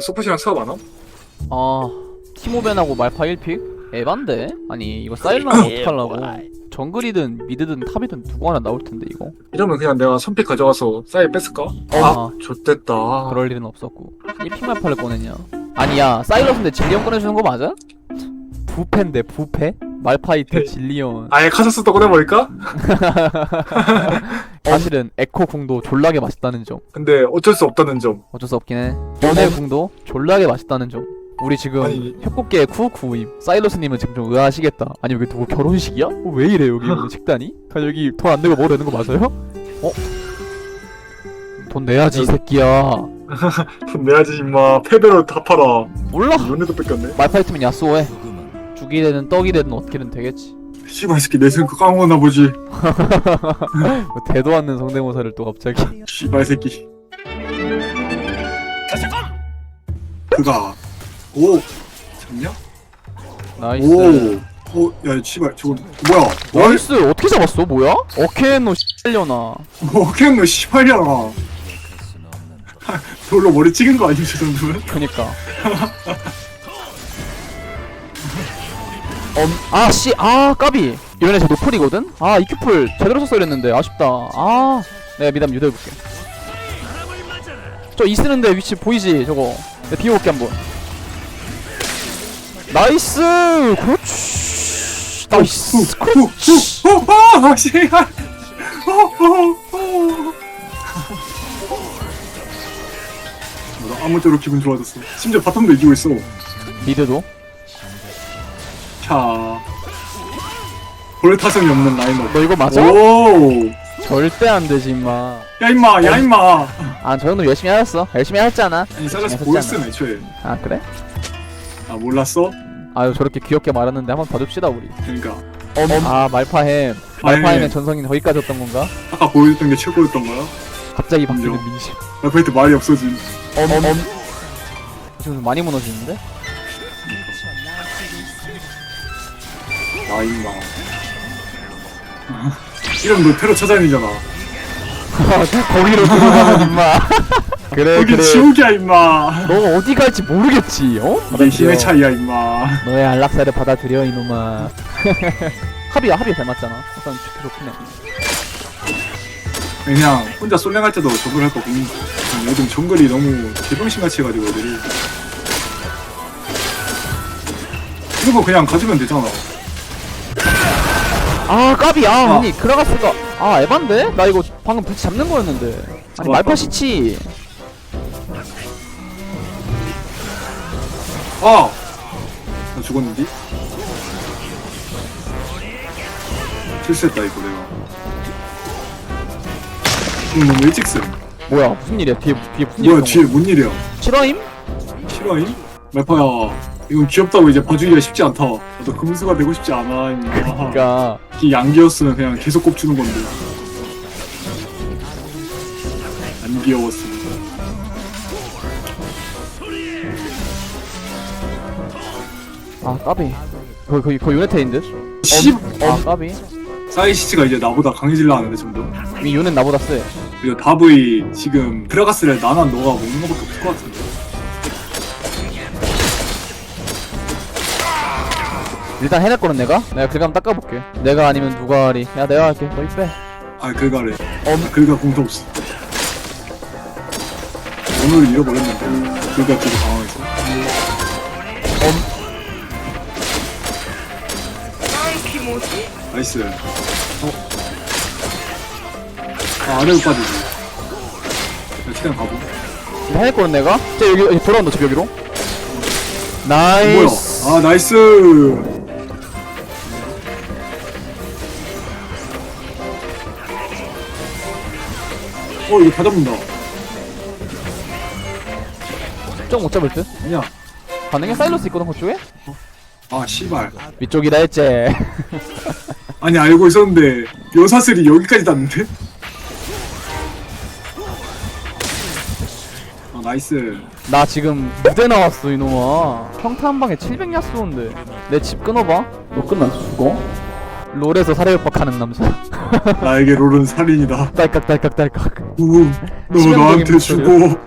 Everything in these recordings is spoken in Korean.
소프시랑 수업 안 함? 아 티모벤하고 말파 1픽? 에반데? 아니 이거 사일러는 어떡하려고 정글이든 미드든 탑이든 누구 하나 나올 텐데 이거 이러면 그냥 내가 선픽 가져가서 사이 뺐을까? 아. 아 좋댔다 그럴 일은 없었고 1픽 말파를 꺼냈냐 아니야 사일러스인데 질리언 꺼내주는 거 맞아? 부패인데 부패? 말파이트 질리언 아예 카사스도 꺼내버릴까? 사실은 에코 궁도 졸라게 맛있다는 점. 근데 어쩔 수 없다는 점. 어쩔 수 없긴 해. 연애 궁도 졸라게 맛있다는 점. 우리 지금 아니. 협곡계 쿠쿠임 사일러스님은 지금 좀 의아하시겠다. 아니 여기 누구 결혼식이야? 어, 왜 이래 여기 오늘 식단이? 아, 여기 돈 안 내고 먹어야 되는 거 맞아요? 어? 돈 내야지 이 새끼야. 돈 내야지 임마. 패배로 다 팔아. 몰라. 연애도 뺏겼네? 말파이트면 야스오 해 죽이 되든 떡이 되든 어떻게든 되겠지. 씨발 이 새끼 내 생각 까먹었나 보지. 뭐 대도 않는 성대모사를 또 갑자기. 씨발 새끼. 그가. 오! 잡냐? 나이스. 오 오 야 씨발 저거 뭐야? 나이스. 어떻게 잡았어? 뭐야? 어케노 씨발려나. 어케 너 씨발이야 돌로 머리 찍은 거 아니야 저 정도면? 그니까 엄, 아, 씨, 아, 까비. 이번에 제 노플이거든? 아, 이큐풀 제대로 썼어야 했는데, 아쉽다. 아, 내가 미담 유도해볼게. 저 이 쓰는데 위치 보이지, 저거. 내가 비워볼게, 한번. 나이스! 그렇지! 나이스! 그렇지! 아 씨발 나 아무쪼록 기분 좋아졌어 심지어 바텀도 이기고 있어 미드도? 자볼 타성이 없는 라인업 너 이거 맞아? 오야 절대 안 되지, 임마. 임마 야 임마 아, 저 정도 열심히 하셨어. 열심히 하셨잖아. 아니 했잖아. 보였음 애초에 아, 그래? 아 몰랐어? 아유, 저렇게 귀엽게 말하는데 한번 봐줍시다, 우리. 그러니까 아 말파햄. 말파햄의 전성이 거기까지였던 건가? 아까 보여줬던 게 최고였던 거야? 갑자기 바뀌는. 민심 라파이트 말이 없어진 엄 엄 지금 좀 많이 무너지는데? 아 임마. 너 테러 찾아다니잖아. 거기로 들어가면 임마. 그래 여기 그래. 지옥이야 임마. 너 어디 갈지 모르겠지 어? 이게 힘의 차이야 임마. 너의 안락사를 받아들여 이놈아. 합이야 합이 잘 맞잖아. 우선 좋긴 해 그냥 혼자 솔랭할 때도 저걸 할거 고민. 요즘 정글이 너무 개병신같이 해가지고 애들이. 이거 그냥 가지면 되잖아 아 까비 아 어. 아니 그라가스가 아 에반데? 나 이거 방금 불치 잡는 거였는데 아니 좋았다. 말파 시치 아! 나 죽었는데? 실수했다 이거 내가 음, 너무 일찍 쓴 뭐야 무슨 일이야 뒤에 뒤에 무슨 뭐야 일이 뒤에 뭔 일이야 실화임? 싫어잉? 말파야 이건 귀엽다고 이제 봐주기가 쉽지 않다. 나도 금수가 되고 싶지 않아 임마 그니까. 이 양기였으면 그냥 계속 꼽주는 건데. 안 귀여웠습니다. 아 까비. 거의 거의 거의 요네테인 듯? 씨! 아 까비. 사이시치가 이제 나보다 강해질라 하는데 점점. 이 요네 나보다 세 그리고 다브이 지금 드라가스를 나나 너가 먹는 거밖에 없을 것 같은데 일단 해낼 거는 내가? 내가 그감 닦아볼게. 내가 아니면 누가 하리? 야 내가 할게. 너희 빼. 아 그가래 어 그가 공도 없어. 오늘 잃어버렸는데 그가 되게 당황했어. 나이스. 어? 아 아래로 빠지지 야 최대한 가보 일단 해낼 거는 내가? 쟤 여기, 여기 돌아온다 저 여기로. 뭐야? 나이스. 아 나이스 어 이거 다 잡는다 좀못 잡을 듯? 아니야 가능해? 사일러스 있거든 그쪽에? 아 씨발 위쪽이라 했지 아니 알고 있었는데 묘사슬이 여기까지 닿는데? 아 나이스 나 지금 무대 나왔어 이놈아 평타 한 방에 700야 쏘는데 내 집 끊어봐 너 끝나 죽어? 롤에서 사례협박하는 남자 나에게 롤은 살인이다. 딸깍 딸깍 딸깍 우, 너 치명적인 나한테 죽어.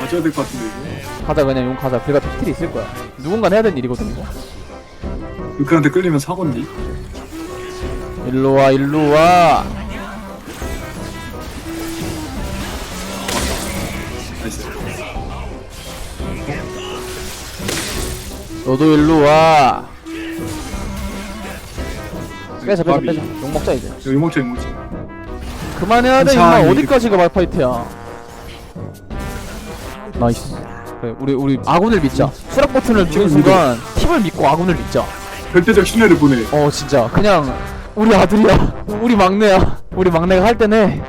맞아야 될 것 같은데. 가자 그냥 용 가자 걔가 팩트리 있을 거야 누군가 해야 되는 일이거든 이거 루크한테 끌리면 사건디. 일로 와 일로 와 나이스. 너도 일로 와 빼자 빼자. 빼자. 용 먹자 이제. 여기 먹자 여기 먹자. 그만해야 돼 천천히. 어디까지가 말파이트야? 나이스. 그래 우리 우리 아군을 믿자. 수락 버튼을 누른 순간 팀을 믿고 아군을 믿자. 절대적 신뢰를 보내. 어 진짜. 그냥 우리 아들이야. 우리 막내야. 우리 막내가 할 때네.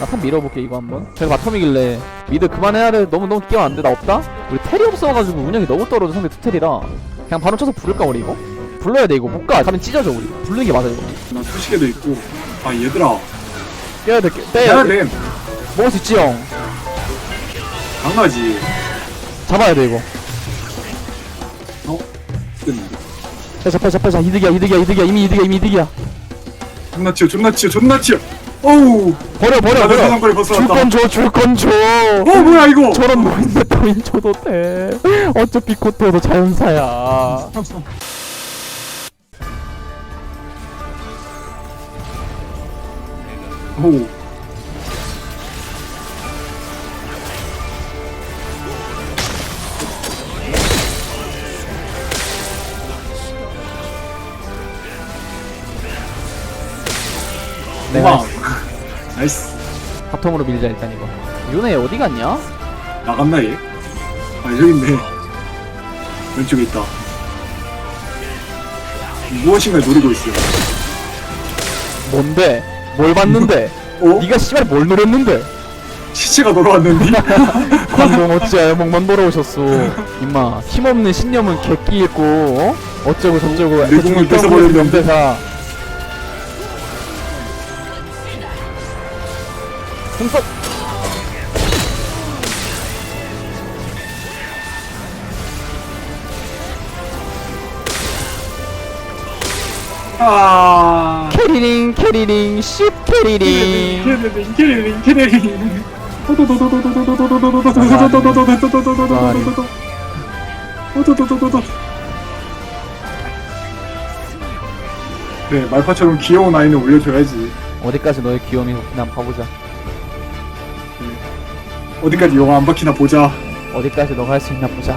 나탑 밀어볼게 이거 한번. 제가 바텀이길래. 미드 그만해야 돼. 너무 너무 끼면 안돼. 나 없다? 우리 텔이 없어가지고 운영이 너무 떨어져. 상대 투텔이라. 그냥 바로 쳐서 부를까 우리 이거? 불러야 돼 이거 못가 가면 찢어져 우리 부르는 게 맞아 이거 나 투시계도 있고. 아 얘들아. 깨야 돼 깨- 해야 빼야 돼 돼. 먹을 수 있지 형 강아지. 잡아야 돼 이거 어? 됐는데. 빼자 빼자 빼자 이득이야 이득이야 이득이야 이미 이득이야 이미 이득이야 존나 치어 존나 치어 존나 치어. 어우. 버려 버려 나도 버려 사상거리 벗어났다. 줄건 줘줄건줘 어 뭐야 이거? 저런 노인네 따윈 줘도 돼 어차피 코트도 자연사야 오. 내가 우와. 나이스. 바텀으로 밀자 일단 이거 윤혜 어디 갔냐? 나갔나 얘? 아 저기 있네. 왼쪽에 있다. 무엇인가 노리고 있어요. 뭔데? 뭘 봤는데? 어? 네가 씨발 뭘 노렸는데? 시체가 돌아왔는데? 광동 어찌 목만 돌아오셨소 임마 힘없는 신념은 객기 있고 어? 어쩌고 저쩌고 내 공을 뺏어버렸는데. 명대사 공석 아. 캐리링 캐리링 씹 캐리링. 캐리링 캐리링 캐리링. 그래 말파처럼 귀여운 아이는 올려줘야지. 어디까지 너의 귀여움이 한번 봐보자. 어디까지 영화 안 박히나 보자. 어디까지 너가 할수 있나 보자